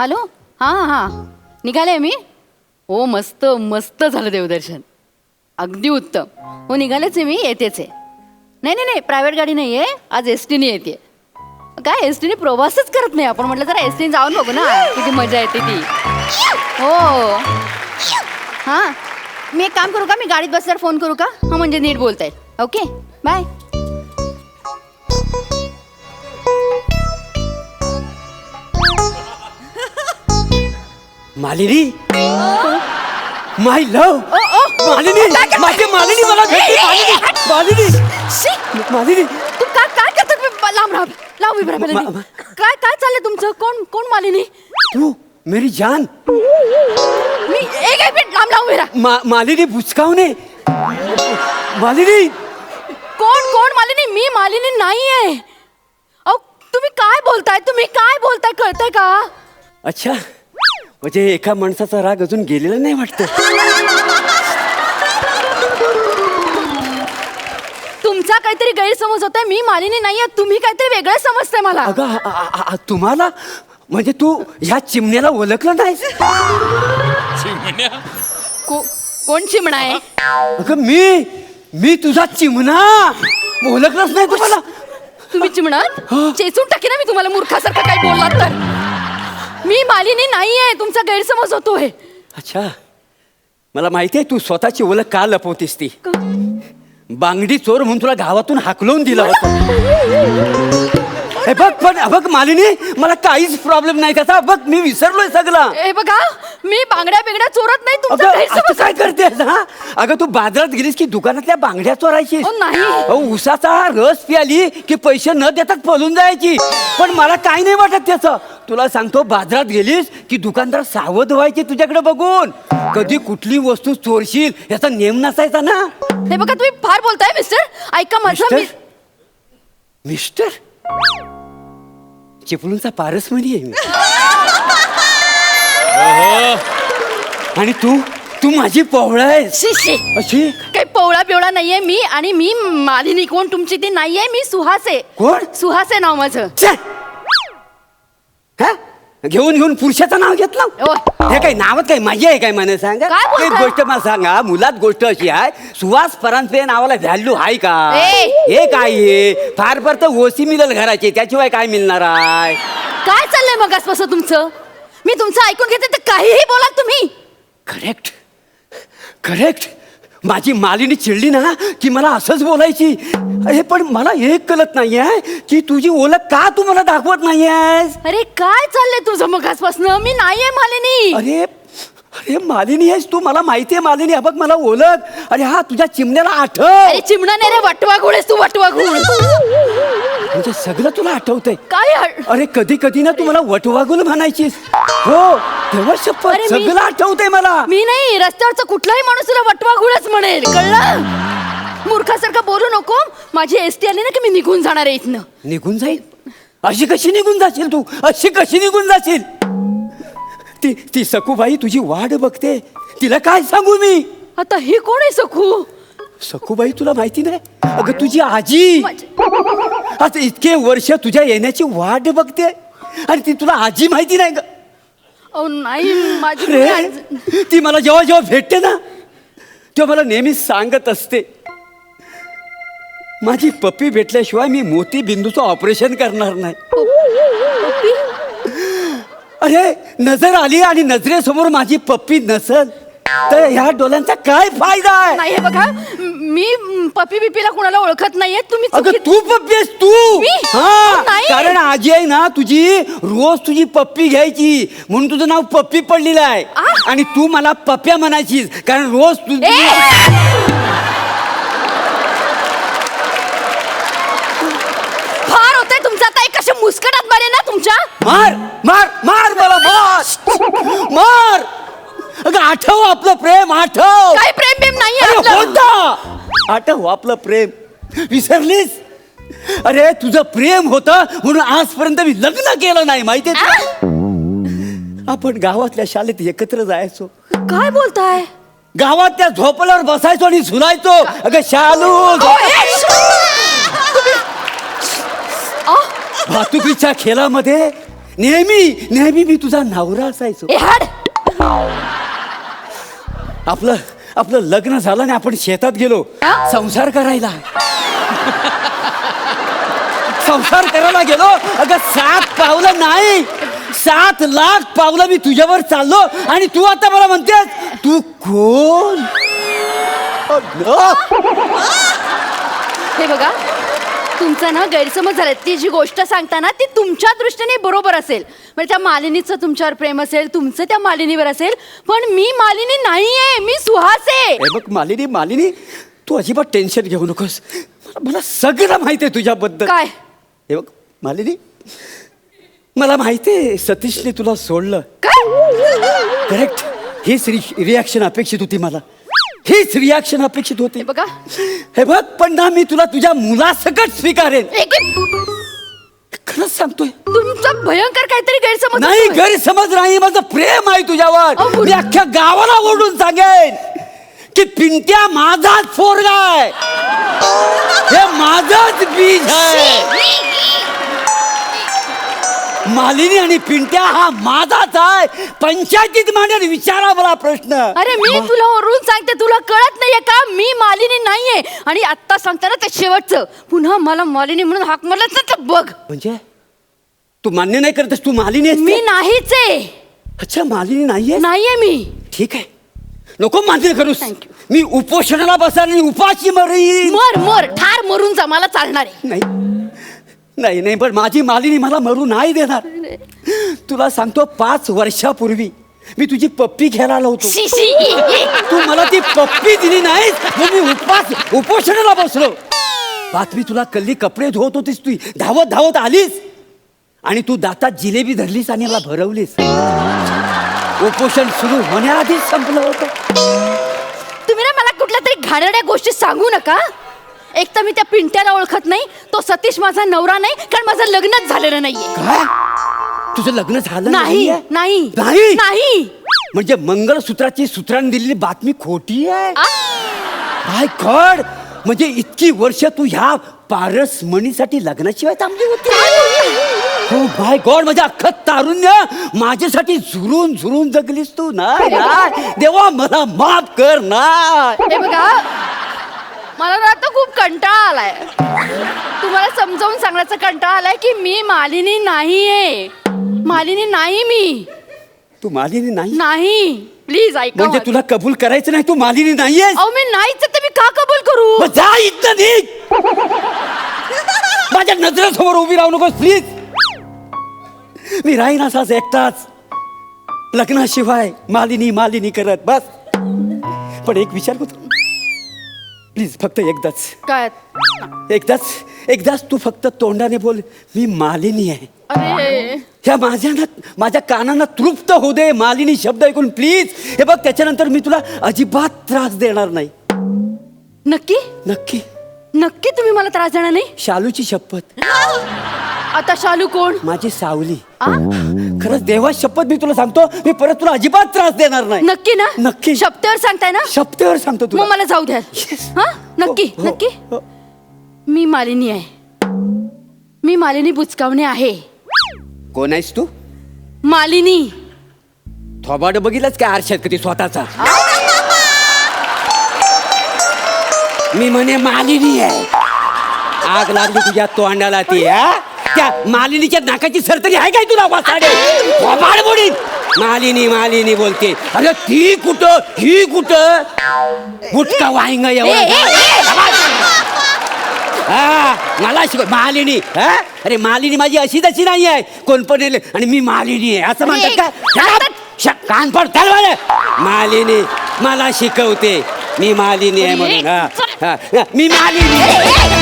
Hello? हां हां. निघाले मी? हो मस्त मस्त झालं देवदर्शन. अगदी उत्तम. हो निघालेच आहे मी येतेच आहे. नाही नाही नाही प्रायव्हेट गाडी नाही आहे. आज एस टीने येते. काय एस टीने प्रवासच करत नाही आपण? म्हटलं जरा एस टीने जाऊन बघू ना. किती मजा येते ती. हो. हां? मी एक काम करू का? मी गाडीत बसल्यावर फोन करू का? हां म्हणजे नीट बोलताय okay bye Malini? My love. Malini? माझी मालिनी मला भेटली मालिनी मालिनी. शी! मालिनी. तू काय काय करतात मी लांब राहा. लांब उभी राहा मा- पहिल्यांदा. मा- काय काय चाललंय तुमचं? कोण कोण मालिनी? तू मेरी जान. मी एक एक मिनिट लांब लांब उभी राहा. मा, मालिनी बुचकावणे मालिनी. कोण कोण मालिनी? मी मालिनी नाहीये. अहो तुम्ही काय बोलताय? तुम्ही काय बोलताय? कळतंय का? अच्छा. म्हणजे एका माणसाचा राग अजून गेलेला नाही वाटतं. तुमचा काहीतरी गैरसमज होतोय मी मालिनी नाहीये तुम्ही काहीतरी वेगळं समजताय मला. अगं आ- आ- आ- तुम्हाला? म्हणजे तू ह्या चिमण्याला ओळखलं नाहीस? को- कोण चिमणा आहे? अगं मी मी तुझा चिमणा. ओळखलंच नाही तुम्हाला. तुम्ही चिमणात? चेचून टाके ना मी तुम्हाला मूर्खासारखं काय बोललात तर. मी मालिनी नाहीये तुमचा गैरसमज होतोय. अच्छा. मला माहिती आहे तू स्वतःची ओळख का लपवतीस ती? बांगडी चोर म्हणून तुला गावातून हाकलवून दिला होता. हे बघ पण बघ मालिनी मला काहीच प्रॉब्लेम नाही त्याचा. बघ मी विसरलोय सगळं. ए बघा मी बांगड्या बिंगड्या चोरत नाही तुमचा गैरसमज काय करतेस हा? अगं तू बाजारात गेलीस की दुकानातल्या बांगड्या चोरायची अहो, नाही. उसाचा रस प्याली की पैसे न देतात पळून जायची. पण मला काय नाही वाटत त्याचं. तुला सांगतो बाजारात गेलीस की दुकानदार सावध व्हायची तुझ्याकडे बघून. कधी कुठली वस्तू चोरशील याचा नेम नसायचा ना? हे बघा तुम्ही फार बोलताय मिस्टर. ऐका माझं मिस्टर? मी मिस्टर? चिपळूणचा पारस म्हणी आहे मी. आणि तू तू माझी पोवळा आहेस. शी शी. अशी? काही पवळा बिवळा नाहीये मी आणि मी मालिनी कोण? तुमची ती नाहीये मी सुहास आहे. कोण? सुहास आहे नाव माझं. छे! हा? घेऊन घेऊन पुरुषाचं नाव घेतलं ओय. हे काय नावात काय माझी आहे काय मला सांगा काय बोलताय? एक गोष्ट मला सांगा मुलात गोष्ट अशी आहे सुहास परांजपे नावाला व्हॅल्यू आहे का ए! हे काय आहे फार फार तर ओसी मिळेल घराची त्याशिवाय काय मिळणार आहे काय चाललंय मग आसपास तुमचं मी तुमचं ऐकून घेते तर काहीही बोला तुम्ही करेक्ट करेक्ट माझी मालिनी चिडली ना की मला असंच बोलायची. अरे पण मला एक कळत नाहीये की तुझी ओळख का तू मला दाखवत नाहीयेस? अरे काय चाललंय तुझं मग आसपासनं मी नाहीये मालिनी. अरे अरे मालिनी आहेस तू. मला माहिती आहे मालिनी. हा बघ मला ओळख. अरे हा तुझ्या चिमण्याला आठव. अरे चिमणा नाही रे वटवा आहेस तू वटवा घोड म्हणजे सगळं तुला आठवतंय. काय अरे कधी कधी ना तू मला वटवागुल म्हणायचीस. हो तेव्हा शपथ अरे मी- सगळं आठवतंय मला. मी नाही रस्त्यावरचा कुठलाही माणूस तुला वटवा घोडच म्हणेल. कळलं? मूर्खासारखं बोलू नको. माझी एसटी आली ना की मी निघून जाणार आहे इथनं. निघून जाईल? अशी कशी निघून जाशील तू? अशी कशी निघून जाशील? ती ती सखूबाई तुझी वाट बघते. तिला काय सांगू मी? आता ही कोण आहे सखू? सखूबाई तुला माहिती नाही? अगं तुझी आजी. आता इतके वर्ष तुझ्या येण्याची वाट बघते. आणि ती तुला आजी माहिती नाही अहो नाही माझी ती मला जेव्हा जेव्हा भेटते ना तेव्हा मला नेहमी सांगत असते. माझी पप्पी भेटल्याशिवाय मी मोती बिंदूचं ऑपरेशन करणार नाही. अरे नजर आली आणि नजरेसमोर माझी पप्पी नसल तर ह्या डोळ्यांचा काय फायदा आहे? नाही हे बघा मी पप्पी बिपीला कुणाला ओळखत नाहीये तुम्ही अगं चुकीत- तू पप्पी आहेस तू मी? हा नाही. कारण आजी आहे ना तुझी रोज तुझी पप्पी घ्यायची म्हणून तुझं नाव पप्पी पडलेलं आहे? आणि तू मला पप्प्या म्हणायचीस कारण रोज तू ए! फार होतंय तुमचं आता एक कशा मुस्कटात मारे ना तुमच्या मार मार मार मला मार मार अगं आठव आपलं प्रेम आठव काही प्रेम बिम नाहीये अरे. होता आठव आपलं प्रेम. विसरलीस? अरे तुझं प्रेम होतं म्हणून आजपर्यंत मी लग्न केलं नाही? तुला? आपण गावातल्या शाळेत एकत्र जायचो. काय बोलताय? गावात त्या झोपल्यावर बसायचो आणि झुलायचो. अगं शालू भातुकीच्या खेळामध्ये नेहमी नेहमी मी तुझा नवरा असायचो. आपलं आपलं लग्न झालं आणि आपण शेतात गेलो? संसार करायला. संसार करायला गेलो. अगं सात पावलं नाही. सात लाख पावलं मी तुझ्यावर चाललो आणि तू आता मला म्हणतेस तू कोण? हे बघा तुमचा ना गैरसमज झालाय ती जी गोष्ट सांगता ना ती तुमच्या दृष्टीने बरोबर असेल. म्हणजे त्या मालिनीचं तुमच्यावर प्रेम असेल तुमचं त्या मालिनीवर असेल पण मी मालिनी नाहीये मी सुहास. आहे हे बघ मालिनी मालिनी तू अजिबात टेन्शन घेऊ नकोस. मला- मला सगळं माहिती आहे तुझ्याबद्दल. काय? हे बघ मालिनी मला माहिती आहे सतीशने तुला सोडलं. काय? करेक्ट हीच रिॲक्शन अपेक्षित होती मला. हीच रिॲक्शन अपेक्षित होती. हे बघा. हे बघ पण ना मी तुला तुझ्या मुलासकट स्वीकारेन. एक खरंच सांगतोय. तुमचा भयंकर काहीतरी गैरसमज नाही होतोय. गैरसमज नाही माझं प्रेम आहे तुझ्यावर. मी अख्ख्या गावाला ओढून सांगेन की पिंट्या माझाच आहे. हे माझंच बीज आहे. मालिनी आणि पिंट्या हा माझाच आहे. पंचायतीत मांडेल विचारा मला प्रश्न. अरे मी तुला वरून सांगते तुला कळत नाहीये का? मी मालिनी नाहीये. आणि आता सांगते ना ते शेवटचं. पुन्हा मला मालिनी म्हणून हाक मारलं ना तर बघ. म्हणजे? तू मान्य नाही करतेस तू मालिनी आहेस मी? नाहीच आहे. अच्छा मालिनी नाहीये? नाहीये मी. ठीक आहे. नको मान्य करूस. Thank you. मी उपोषणाला बसाल आणि उपाशी मरीन. मर मर. ठार मरून जा मला चालणार आहे. नाही. नाही नाही पण माझी मालिनी मला मरू नाही देणार. तुला सांगतो पाच वर्षापूर्वी मी तुझी पप्पी घ्यायला आलो होतो. तू मला ती पप्पी दिली म्हणून मी उपास उपोषणाला बसलो. बातमी तुला कल्ली कपडे धुवत होतीस तू धावत धावत आलीस. आणि तू दातात जिलेबी धरलीस आणि मला भरवलीस. उपोषण सुरू होण्याआधीच संपलं होतं. तुम्ही ना मला कुठल्या तरी घाणेरड्या गोष्टी सांगू नका. एक तर मी त्या पिंट्याला ओळखत नाही तो सतीश माझा नवरा नाही कारण माझं लग्नच झालेलं नाहीये. काय? तुझं लग्न झालं नाही नाहीये? नाही नाही. नाही? म्हणजे मंगळसूत्राची सूत्राने दिलेली बातमी खोटी आहे? आ? काय कड म्हणजे इतकी वर्ष तू ह्या पारस मणीसाठी लग्नाशिवाय थांबली होती? हो माय गॉड म्हणजे अख्खं तारुण्य माझ्यासाठी झुरून झुरून जगलीस तू नाही. देवा मला माफ कर ना हे बघा मला ना आता खूप कंटाळा आलाय. तुम्हाला समजावून सांगण्याचा कंटाळा आलाय की मी मालिनी नाहीये. मालिनी नाही मी. तू मालिनी नाही? नाही. प्लीज ऐका म्हणजे. तुला कबूल करायचं नाही? तू मालिनी नाहीयेस? अहो मी नाहीच आहे तर मी का कबूल करू? जा इथं निघ. माझ्या नजरेसमोर उभी राहू नकोस प्लीज मी राहीन असाच एकटाच. लग्नाशिवाय मालिनी मालिनी करत बस. पण एक विचार करतो. प्लीज फक्त एकदाच. काय? एकदाच एकदाच तू फक्त तोंडाने बोल मी मालिनी आहे. अरे. ह्या माझ्या ना माझ्या कानांना तृप्त होऊ दे मालिनी शब्द ऐकून प्लीज. हे बघ त्याच्यानंतर मी तुला अजिबात त्रास देणार नाही. नक्की? नक्की. नक्की तुम्ही मला त्रास देणार नाही? शालूची शपथ. आता शालू कोण? माझी सावली. आ? खरंच देवा शपथ मी तुला सांगतो मी परत तुला अजिबात त्रास देणार नाही. नक्की ना? नक्की. शब्दावर सांगताय ना? शपथेवर सांगतो तुला. मग मला जाऊ द्या. हा? नक्की हो, हो, नक्की? हो. मी मालिनी आहे. मी मालिनी बुचकावणे आहे. कोण आहेस तू? मालिनी. थोबाड बघितलंच काय आरशात कधी स्वतःचा? मी म्हणे मालिनी आहे. आग लागली तुझ्या तोंडाला ती हा? त्या मालिनीच्या नाकाची सरतरी आहे काय तुला वासाडे? बोडीन मालिनी मालिनी बोलते अरे ती कुठं? ही कुठं? गुटका वाहिंग एवढा! हा मला शिकव मालिनी हा? अरे मालिनी माझी अशी तशी नाही आहे. कोण पण आणि मी मालिनी आहे. असं म्हणतात का? कान पड. मालिनी मला शिकवते. मी मालिनी आहे म्हणून. हा. मी मालिनी.